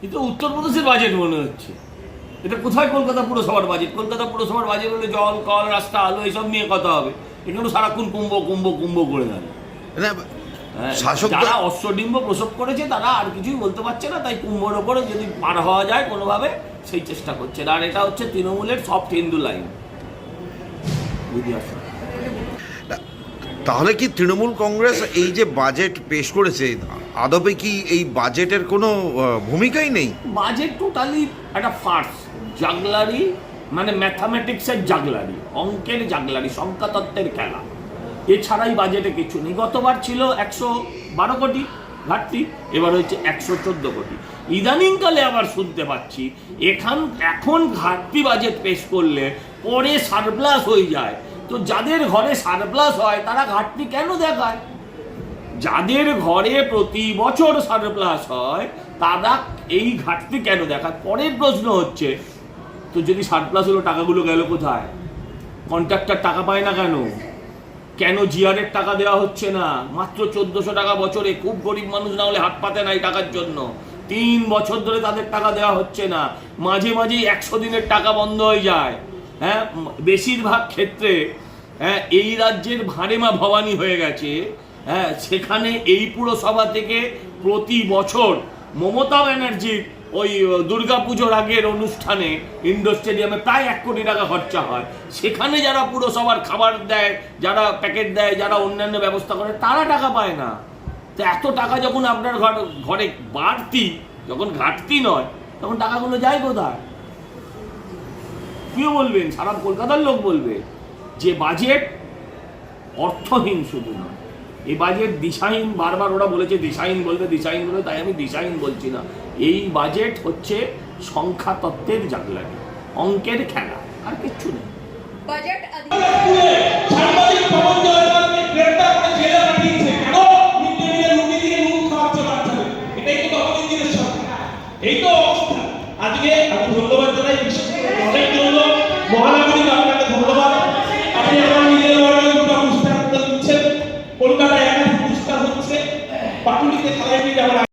কিন্তু উত্তরপ্রদেশের বাজেট মনে হচ্ছে। এটা কোথায় কলকাতা পুরসভার বাজেট কলকাতা পুরসভার বাজেট হলে জল কল রাস্তা আলো এইসব নিয়ে কথা হবে। এখানে সারাক্ষণ কুম্ভ কুম্ভ কুম্ভ করে দেন হ্যাঁ, যারা অশ্বডিম্ব প্রসব করেছে তারা আর কিছুই বলতে পারছে না। তাই কুম্ভর ওপরে যদি পার হওয়া যায় কোনোভাবে সেই চেষ্টা করছে। আর এটা হচ্ছে তৃণমূলের সফট হিন্দু লাইন তাহলে কি তৃণমূল কংগ্রেস এই যে বাজেট পেশ করেছে আদবে কি এই বাজেটের কোনো ভূমিকাই নেই? বাজেট টোটালি একটা ফার্স জাগলারি মানে ম্যাথামেটিক্সের জাগলারি অঙ্কের জাগলারি সংখ্যা তত্ত্বের খেলা। এছাড়াই বাজেটে কিছু নেই। গতবার ছিল একশো বারো কোটি ঘাটতি, এবার হচ্ছে একশো চোদ্দ কোটি। ইদানিংকালে আবার শুনতে পাচ্ছি, এখান, এখন ঘাটতি বাজেট পেশ করলে পরে সারপ্লাস হয়ে যায়। তো যাদের ঘরে সারপ্লাস হয়, তারা ঘাটতি কেন দেখায়? যাদের ঘরে প্রতি বছর সারপ্লাস হয়, তারা এই ঘাটতি কেন দেখায়? পরের প্রশ্ন হচ্ছে, তো যদি সারপ্লাস হলো, টাকাগুলো গেল কোথায়? কন্ট্রাক্টর টাকা পায় না কেন? কেন জিআরের টাকা দেওয়া হচ্ছে না? মাত্র চোদ্দশো টাকা বছরে, খুব গরিব মানুষ না হলে হাত পাতে নাই টাকার জন্য। তিন বছর ধরে তাদের টাকা দেওয়া হচ্ছে না। মাঝে মাঝেই একশো দিনের টাকা বন্ধ হয়ে যায়। হ্যাঁ বেশিরভাগ ক্ষেত্রে হ্যাঁ এই রাজ্যের ভাড়েমা ভবানী হয়ে গেছে। হ্যাঁ সেখানে এই পুরসভা থেকে প্রতি বছর মমতা ব্যানার্জির ওই দুর্গা পুজোর আগের অনুষ্ঠানে ইন্ডোর স্টেডিয়ামে প্রায় এক কোটি টাকা খরচা হয়। সেখানে যারা পুরসভার খাবার দেয়, যারা প্যাকেট দেয়, যারা অন্যান্য ব্যবস্থা করে, তারা টাকা পায় না। তো এত টাকা যখন আপনার ঘর, ঘরে বাড়তি, যখন ঘাটতি নয়, তখন টাকাগুলো যায় কোথায়? কেউ বলবেন? সারা কলকাতার লোক বলবে। যে বাজেট অর্থহীন শুধু নয়। এ বাজেট দিশাহীন বারবার ওরা বলেছে দিশাহীন বলবে দিশাহীন বলবে তাই আমি দিশাহীন বলছি না। এই বাজেট হচ্ছে সংখ্যা তত্ত্বের জাগলানি অঙ্কের খেলা আর কিচ্ছু নেই। এই তো অবস্থা। আজকে আমি ধন্যবাদ জানাই বিশেষ আমরা